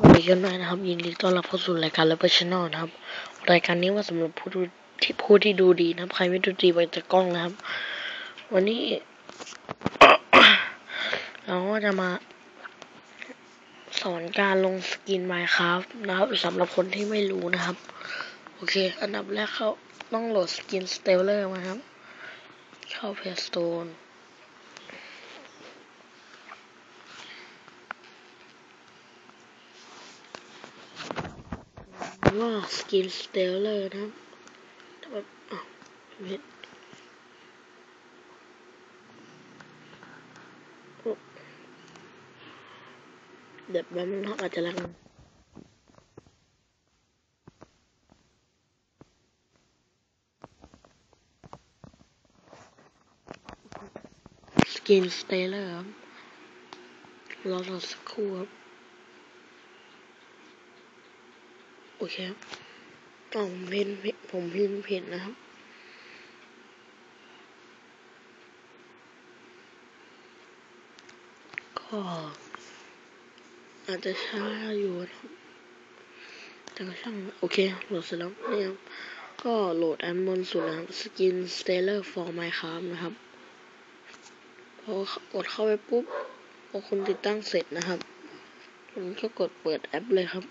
สวัสดีกันหน่อยนะครับ ยินดีต้อนรับเข้าสู่รายการเลเวอร์ชแนลนะครับ รายการนี้ว่าสำหรับผู้ดูที่ผู้ที่ดูดีนะครับ ใครไม่ดูดีไปจากกล้องนะครับ วันนี้ เราก็จะมา สอนการลงสกิน Minecraft นะครับสำหรับคนที่ไม่รู้นะครับ โอเค อันดับแรกเขาต้องโหลดสกิน Stellar มาครับ เข้าเพจสโตน Play Store ว่าสกินสเตลเลอร์นะครับแต่ว่าอ้าวผิดโอ้เดี๋ยวแป๊บนึงอาจจะลังสกินสเตลเลอร์ครับรอสักครู่ครับ โอเคครับอ๋อผมพิมพ์ผิดผมพิมพ์ผิดนะครับ ก็อาจจะช้าอยู่นะครับแต่ก็ช่างโอเคโหลดเสร็จแล้วนี่ครับ ก็โหลดอันบนสุดนะครับ Skin Stellar for Minecraft นะครับพอกดเข้าไปปุ๊บพอคุณติดตั้งเสร็จนะครับ คุณก็กดเปิดแอปเลยครับ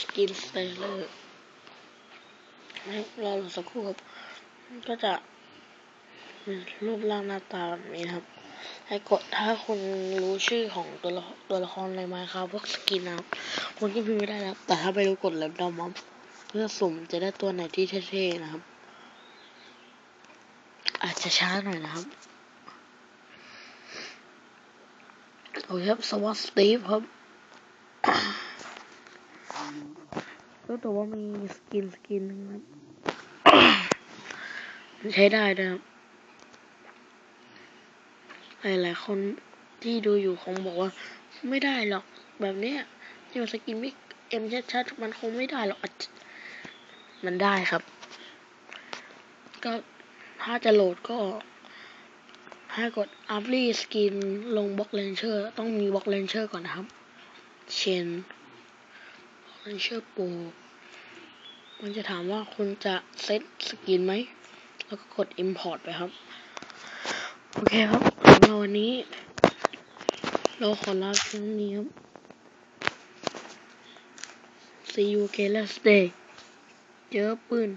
สกินสเตลเลอร์รอสักครู่ครับ ก็จะรูปร่างหน้าตาแบบนี้ครับ ให้กดถ้าคุณรู้ชื่อของตัวละตัวละครในมาครับพวกสกินนะครับคุณก็พิมพ์ไม่ได้นะครับแต่ถ้าไปรู้กดแลบดอมครับเพื่อสุ่มจะได้ตัวไหนที่เท่ๆนะครับ อาจจะช้าหน่อยนะครับโอเคครับสวัสดีครับ ก็แต่ว่ามีสกินสกินนึงครับมันใช้ได้นะครับหลายๆคนที่ดูอยู่คงบอกว่า ไม่ได้หรอกแบบเนี้ยที่มันสกินไม่เอ็มชัดๆมันคงไม่ได้หรอกอมันได้ครับ ก็ถ้าจะโหลดก็ให้กดอัพลีสกินลงบล็อกเลนเชอร์ต้องมีบล็อกเลนเชอร์ก่อนนะครับ เชน เลนเชอร์โปรมันจะถามว่าคุณจะเซตสกินไหม แล้วก็กด Import ไปครับ โอเคครับสำหรับวันนี้ เราขอลาเพียงนี้ครับ See you again last day เจอปืน